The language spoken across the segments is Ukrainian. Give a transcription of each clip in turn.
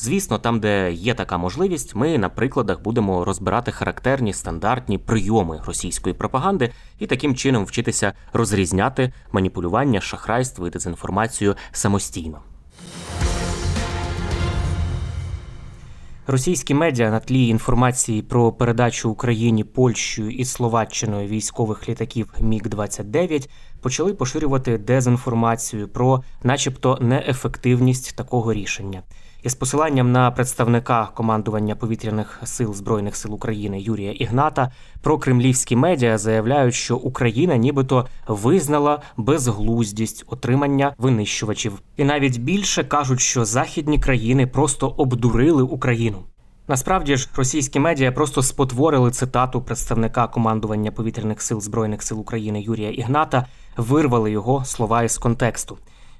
Звісно, там, де є така можливість, ми на прикладах будемо розбирати характерні стандартні прийоми російської пропаганди і таким чином вчитися розрізняти маніпулювання, шахрайство і дезінформацію самостійно. Російські медіа на тлі інформації про передачу Україні Польщею і Словаччиною військових літаків Міг 29 почали поширювати дезінформацію про, начебто, неефективність такого рішення. Із посиланням на представника командування повітряних сил збройних сил України Юрія Ігната про кремлівські медіа заявляють, що Україна нібито визнала безглуздість отримання винищувачів, і навіть більше кажуть, що західні країни просто обдурили Україну. Насправді ж російські медіа просто спотворили цитату представника командування повітряних сил збройних сил України Юрія Ігната, вирвали його слова із контексту.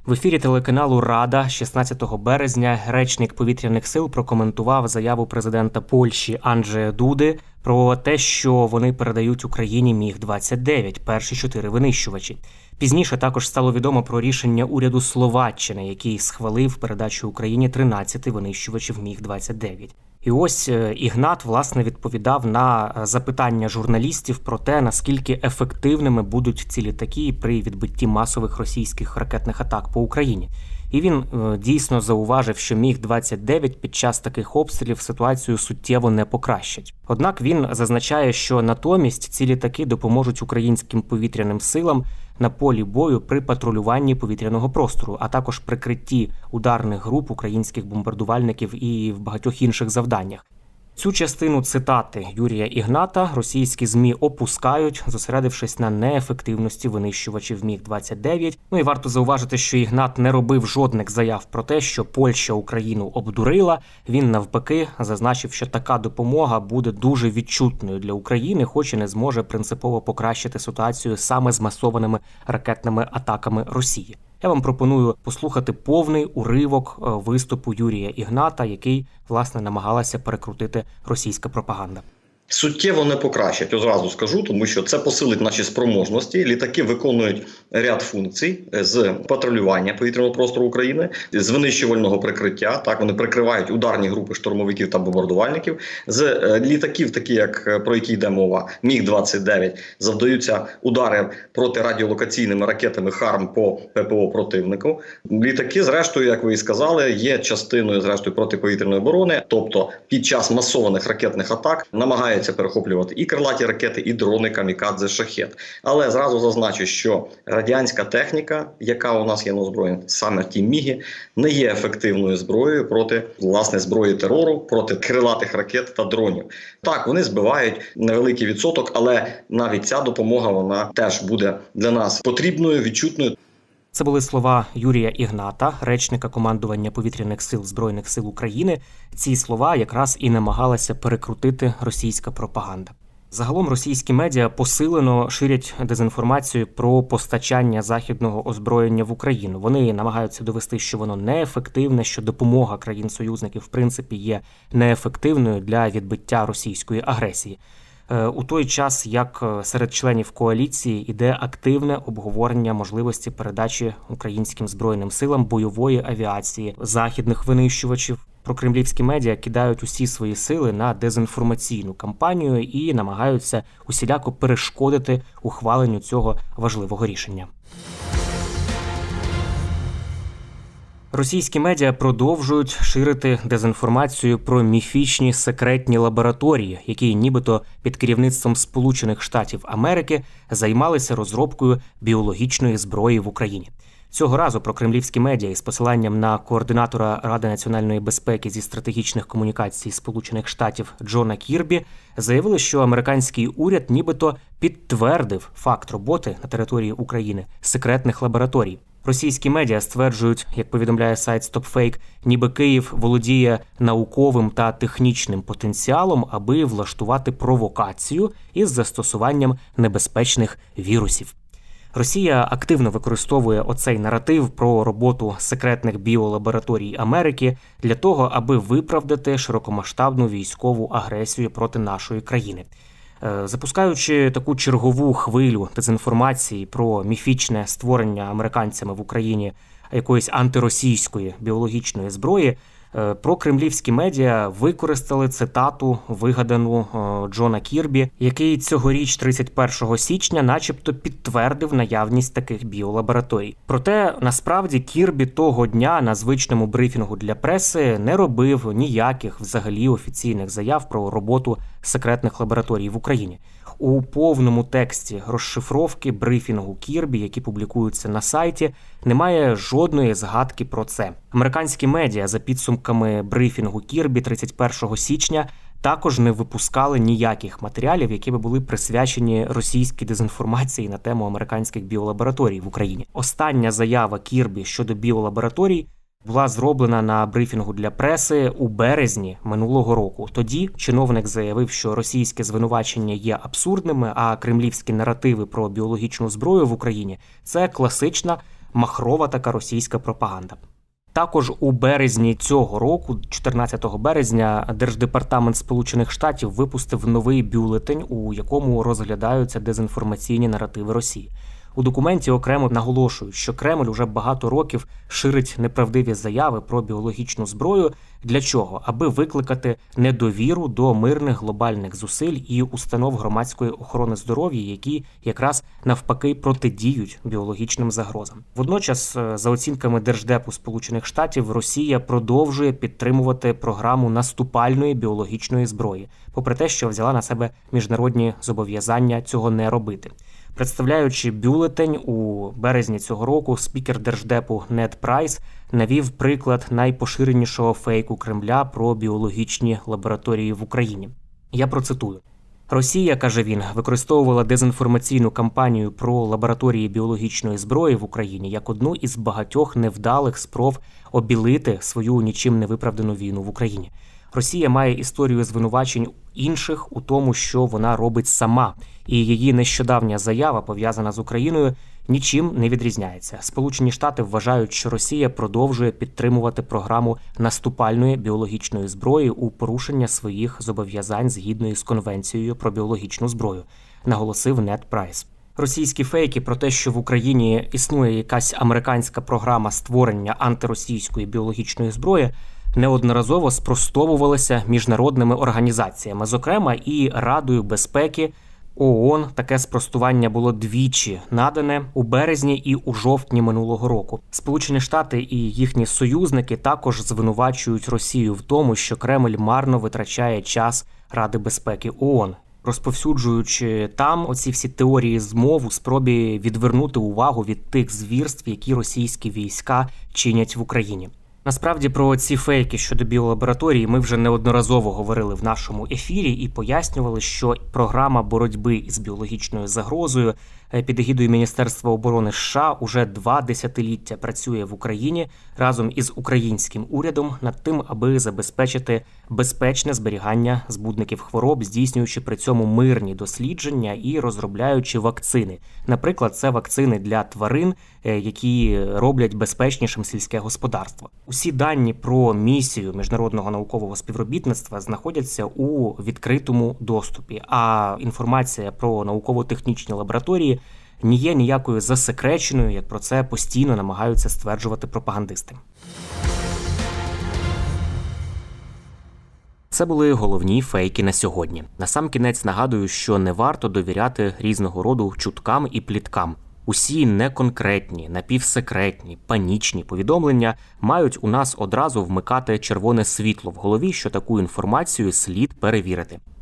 В ефірі телеканалу Рада 16 березня речник повітряних сил прокоментував заяву президента Польщі Анджея Дуди про те, що вони передають Україні міг 29 перші чотири винищувачі. Пізніше також стало відомо про рішення уряду Словаччини, який схвалив передачу Україні 13 винищувачів міг 29 і ось е, Ігнат власне відповідав на е, запитання журналістів про те, наскільки ефективними будуть ці літаки при відбитті масових російських ракетних атак по Україні. І він е, дійсно зауважив, що міг 29 під час таких обстрілів ситуацію суттєво не покращать. Однак він зазначає, що натомість ці літаки допоможуть українським повітряним силам на полі бою при патрулюванні повітряного простору, а також прикритті ударних груп українських бомбардувальників і в багатьох інших завданнях. Цю частину цитати Юрія Ігната російські змі опускають, зосередившись на неефективності винищувачів міг 29 Ну і варто зауважити, що Ігнат не робив жодних заяв про те, що Польща Україну обдурила. Він навпаки зазначив, що така допомога буде дуже відчутною для України, хоч і не зможе принципово покращити ситуацію саме з масованими ракетними атаками Росії. Я вам пропоную послухати повний уривок е, виступу Юрія Ігната, який власне намагалася перекрутити російська пропаганда. Суттєво не покращать, одразу скажу, тому що це посилить наші спроможності. Літаки виконують ряд функцій з патрулювання повітряного простору України, з винищувального прикриття. Так вони прикривають ударні групи штурмовиків та бомбардувальників. З е, літаків, такі як е, про які йде мова, міг 29 завдаються удари протирадіолокаційними ракетами ХАРМ по ППО противнику. Літаки, зрештою, як ви і сказали, є частиною зрештою протиповітряної оборони, тобто під час масованих ракетних атак намагаються перехоплювати і крилаті ракети, і дрони камікадзе шахет. Але зразу зазначу, що радянська техніка, яка у нас є на озброєнні, саме ті міги, не є ефективною зброєю проти власне зброї терору, проти крилатих ракет та дронів. Так, вони збивають невеликий відсоток, але навіть ця допомога вона теж буде для нас потрібною, відчутною. Це були слова Юрія Ігната, речника командування повітряних сил збройних сил України. Ці слова якраз і намагалася перекрутити російська пропаганда. Загалом російські медіа посилено ширять дезінформацію про постачання західного озброєння в Україну. Вони намагаються довести, що воно неефективне, що допомога країн-союзників в принципі є неефективною для відбиття російської агресії. Е, У той час, як е, серед членів коаліції іде активне обговорення можливості передачі українським збройним силам бойової авіації західних винищувачів. Прокремлівські медіа кидають усі свої сили на дезінформаційну кампанію і намагаються усіляко перешкодити ухваленню цього важливого рішення. Російські медіа продовжують ширити дезінформацію про міфічні секретні лабораторії, які нібито під керівництвом Сполучених Штатів Америки займалися розробкою біологічної зброї в Україні. Цього разу про кремлівські медіа із посиланням на координатора Ради національної безпеки зі стратегічних комунікацій Сполучених Штатів Джона Кірбі заявили, що американський уряд нібито підтвердив факт роботи на території України секретних лабораторій. Російські медіа стверджують, як повідомляє сайт StopFake, ніби Київ володіє науковим та технічним потенціалом, аби влаштувати провокацію із застосуванням небезпечних вірусів. Росія активно використовує оцей наратив про роботу секретних біолабораторій Америки для того, аби виправдати широкомасштабну військову агресію проти нашої країни. Е, Запускаючи таку чергову хвилю дезінформації про міфічне створення американцями в Україні якоїсь антиросійської біологічної зброї, е, про кремлівські медіа використали цитату, вигадану е, Джона Кірбі, який цьогоріч, 31 січня, начебто підтвердив наявність таких біолабораторій. Проте насправді Кірбі того дня на звичному брифінгу для преси не робив ніяких взагалі офіційних заяв про роботу секретних лабораторій в Україні. У повному тексті розшифровки брифінгу Кірбі, які публікуються на сайті, немає жодної згадки про це. Американські медіа за підсумками брифінгу Кірбі 31 січня також не випускали ніяких матеріалів, які би були присвячені російській дезінформації на тему американських біолабораторій в Україні. Остання заява Кірбі щодо біолабораторій була зроблена на брифінгу для преси у березні минулого року. Тоді чиновник заявив, що російське звинувачення є абсурдними, а кремлівські наративи про біологічну зброю в Україні це класична махрова така російська пропаганда. Також у березні цього року, 14 березня, Держдепартамент Сполучених Штатів випустив новий бюлетень, у якому розглядаються дезінформаційні наративи Росії. У документі окремо наголошують, що Кремль уже багато років ширить неправдиві заяви про біологічну зброю. Для чого? Аби викликати недовіру до мирних глобальних зусиль і установ громадської охорони здоров'я, які якраз навпаки протидіють біологічним загрозам. Водночас, е, за оцінками Держдепу Сполучених Штатів, Росія продовжує підтримувати програму наступальної біологічної зброї, попри те, що взяла на себе міжнародні зобов'язання цього не робити. Представляючи бюлетень у березні цього року, спікер держдепу Нед Прайс навів приклад найпоширенішого фейку Кремля про біологічні лабораторії в Україні. Я процитую. Росія, каже він, використовувала дезінформаційну кампанію про лабораторії біологічної зброї в Україні як одну із багатьох невдалих спроб обілити свою нічим не виправдану війну в Україні. Росія має історію звинувачень інших у тому, що вона робить сама, і її нещодавня заява, пов'язана з Україною, нічим не відрізняється. Сполучені Штати вважають, що Росія продовжує підтримувати програму наступальної біологічної зброї у порушення своїх зобов'язань згідно із конвенцією про біологічну зброю, наголосив Нед Прайс. Російські фейки про те, що в Україні існує якась американська програма створення антиросійської біологічної зброї, неодноразово спростовувалися міжнародними організаціями, зокрема і Радою безпеки ООН. Таке спростування було двічі надане у березні і у жовтні минулого року. Сполучені Штати і їхні союзники також звинувачують Росію в тому, що Кремль марно витрачає час Ради безпеки ООН. Розповсюджуючи там оці всі теорії змов у спробі відвернути увагу від тих звірств, які російські війська чинять в Україні. Насправді про ці фейки щодо біолабораторії ми вже неодноразово говорили в нашому ефірі і пояснювали, що програма боротьби із біологічною загрозою під егідою Міністерства оборони США уже два десятиліття працює в Україні разом із українським урядом над тим, аби забезпечити безпечне зберігання збудників хвороб, здійснюючи при цьому мирні дослідження і розробляючи вакцини. Наприклад, це вакцини для тварин, е, які роблять безпечнішим сільське господарство. Усі дані про місію міжнародного наукового співробітництва знаходяться у відкритому доступі. А інформація про науково-технічні лабораторії не є ніякою засекреченою, як про це постійно намагаються стверджувати пропагандисти. Це були головні фейки на сьогодні. Насамкінець нагадую, що не варто довіряти різного роду чуткам і пліткам. Усі неконкретні, напівсекретні, панічні повідомлення мають у нас одразу вмикати червоне світло в голові, що таку інформацію слід перевірити.